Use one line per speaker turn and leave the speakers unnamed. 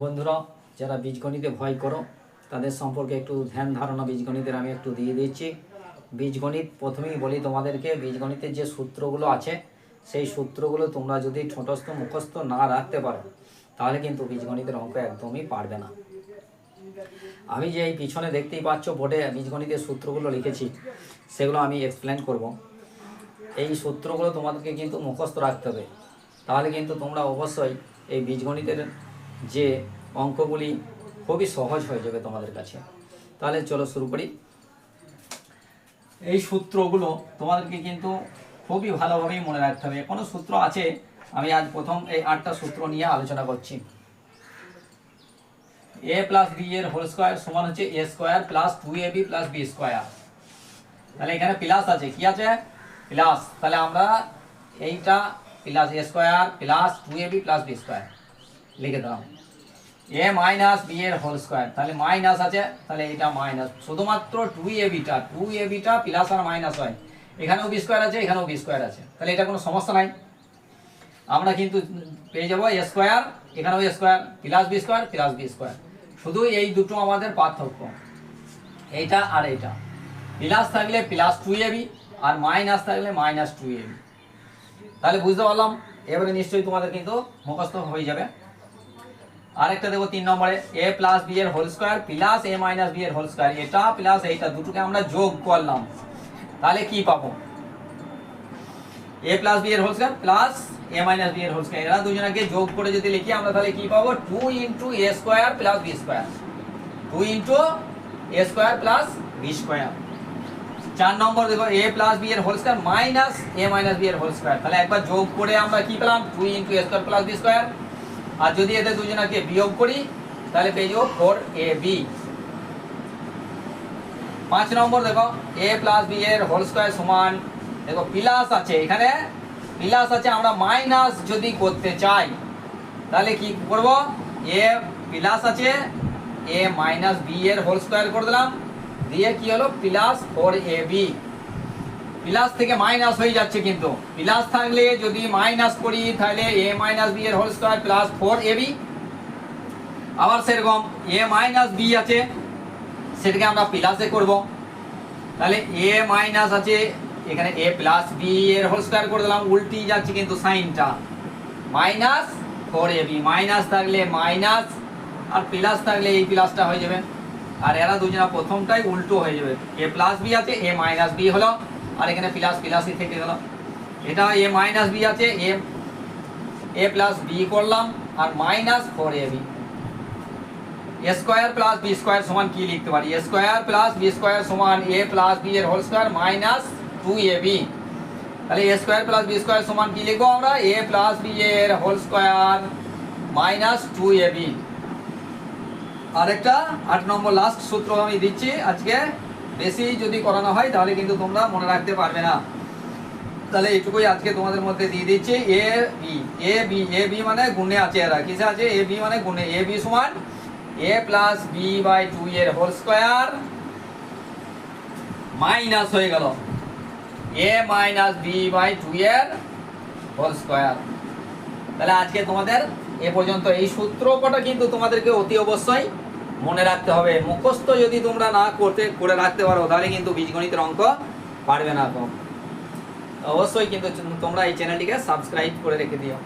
বন্ধুরা, যারা বীজগণিতে ভয় করো, তাদের সম্পর্কে একটু ধ্যান ধারণা বীজগণিতের আমি একটু দিয়ে দিচ্ছি। বীজগণিত, প্রথমেই বলি তোমাদেরকে, বীজগণিতের যে সূত্রগুলো আছে, সেই সূত্রগুলো তোমরা যদি ঠোঁটস্থ, মুখস্থ না রাখতে পারো, তাহলে কিন্তু বীজগণিতের অঙ্ক একদমই পারবে না। আমি যে এই পিছনে দেখতেই পাচ্ছ, বোর্ডে বীজগণিতের সূত্রগুলো লিখেছি, সেগুলো আমি এক্সপ্লেন করব। এই সূত্রগুলো তোমাদেরকে কিন্তু মুখস্থ রাখতে হবে। তাহলে কিন্তু তোমরা অবশ্যই এই বীজগণিতের যে অঙ্কগুলি খুবই সহজ হয়ে যাবে তোমাদের কাছে। তাহলে চলো শুরু করি। এই সূত্রগুলো তোমাদেরকে কিন্তু খুবই ভালোভাবেই মনে রাখতে হবে। কোনো সূত্র আছে? আমি আজ প্রথম এই আটটা সূত্র নিয়ে আলোচনা করছি। এ প্লাস বি এর হোল স্কোয়ার সমান হচ্ছে A square plus two A B plus B square তাহলে এখানে প্লাস আছে। কি আছে? প্লাস তাহলে আমরা এইটা plus A square plus two A B plus B square লিখে দিলাম এ মাইনাস বি এর হোল স্কোয়ার তাহলে মাইনাস আছে, তাহলে এটা মাইনাস শুধুমাত্র টু এ বিটা টু এ বিটা প্লাস আর মাইনাস হয়। এখানেও বি স্কোয়ার আছে, এখানেও বি স্কোয়ার আছে। তাহলে এটা কোনো সমস্যা নাই। আমরা কিন্তু পেয়ে যাব এ স্কোয়ার এখানেও A square plus B square plus B square শুধু এই দুটো আমাদের পার্থক্য। এইটা আর এইটা। প্লাস থাকলে প্লাস টু এবি আর মাইনাস থাকলে মাইনাস টু এবি তাহলে বুঝতে পারলাম? এবারে নিশ্চয়ই তোমাদের কিন্তু মুখস্থ হয়ে যাবে। আরেকটা দেবো তিন নম্বরে এ প্লাস বি এর whole square plus A minus B এর হোল স্কোয়ার এটা প্লাস এইটা দুটোকে আমরা যোগ করলাম। তাহলে কি পাবো? এ প্লাস বি এর whole square plus A minus B এর হোল স্কোয়ার এরা দুজনকে যোগ করে যদি লিখি, আমরা তাহলে কি পাবো? Two into A square plus B square two into A square plus B square চার নম্বর দেখো এ প্লাস বি এর whole square minus A minus B এর হোল স্কোয়ার তাহলে একবার যোগ করে আমরা কি পেলাম? Two into A square plus B square আর যদি এদের দুজনকে বিয়োগ করি, তাহলে পেয়ে যাব ফোর এ বি পাঁচ নম্বর দেখো এ প্লাস বি এর হোল স্কোয়ার সমান, দেখো প্লাস আছে এখানে প্লাস আছে আমরা মাইনাস যদি করতে চাই, তাহলে কি করব? এ প্লাস আছে এ মাইনাস বি এর হোল স্কোয়ার করে দিলাম, দিয়ে কি হলো? Plus four A B plus থেকে মাইনাস হয়ে যাচ্ছে কিন্তু। প্লাস থাকলে যদি মাইনাস করি, তাহলে এ মাইনাস বি এর whole square plus four A B আবার সেরকম এ মাইনাস বি আছে, সেটাকে আমরা প্লাসে করব। তাহলে এ মাইনাস আছে, এখানে এ প্লাস বি এর হোল স্কোয়ার করে দিলাম, উল্টি যাচ্ছে কিন্তু সাইনটা। Minus four A B minus থাকলে মাইনাস আর প্লাস থাকলে এই প্লাসটা হয়ে যাবে। আর এরা দুজনা প্রথমটাই উল্টো হয়ে যাবে। এ প্লাস বি আছে এ মাইনাস বি হলো আর এখানে প্লাস প্লাসই থেকে গেল এটা এ মাইনাস বি আছে এ এ প্লাস বি করলাম, আর minus four A B A square plus B square সমান কি লিখতে পারি? স্কোয়ার প্লাস বি স্কোয়ার সমান এ প্লাস বি এর whole square minus two A B তাহলে A square plus B square সমান কি লিখব আমরা? এ প্লাস বি এর whole square minus two A B আরেকটা, আট নম্বর লাস্ট সূত্র আমি দিচ্ছি আজকে। বেশি যদি করানো হয়, তাহলে কিন্তু তোমরা মনে রাখতে পারবে না। তাহলে এইটুকুই আজকে তোমাদের মধ্যে দিয়ে দিচ্ছি। A, B. A B. A, B মানে গুণে আছে এরা। কিসে আছে? এ, বি মানে গুণে। এ, বি সমান A plus B by two এর হোল স্কোয়ার মাইনাস হয়ে গেল। A minus B by two এর হোল স্কোয়ার। তাহলে আজকে তোমাদের এ পর্যন্ত। এই সূত্র কটা কিন্তু তোমাদেরকে অতি অবশ্যই মনে রাখতে হবে। মুখস্থ যদি তোমরা না করতে, করে রাখতে পারো, তাহলে কিন্তু বীজগণিতের অঙ্ক পারবে না। তো অবশ্যই কিন্তু তোমরা এই চ্যানেলটিকে সাবস্ক্রাইব করে রেখে দিও।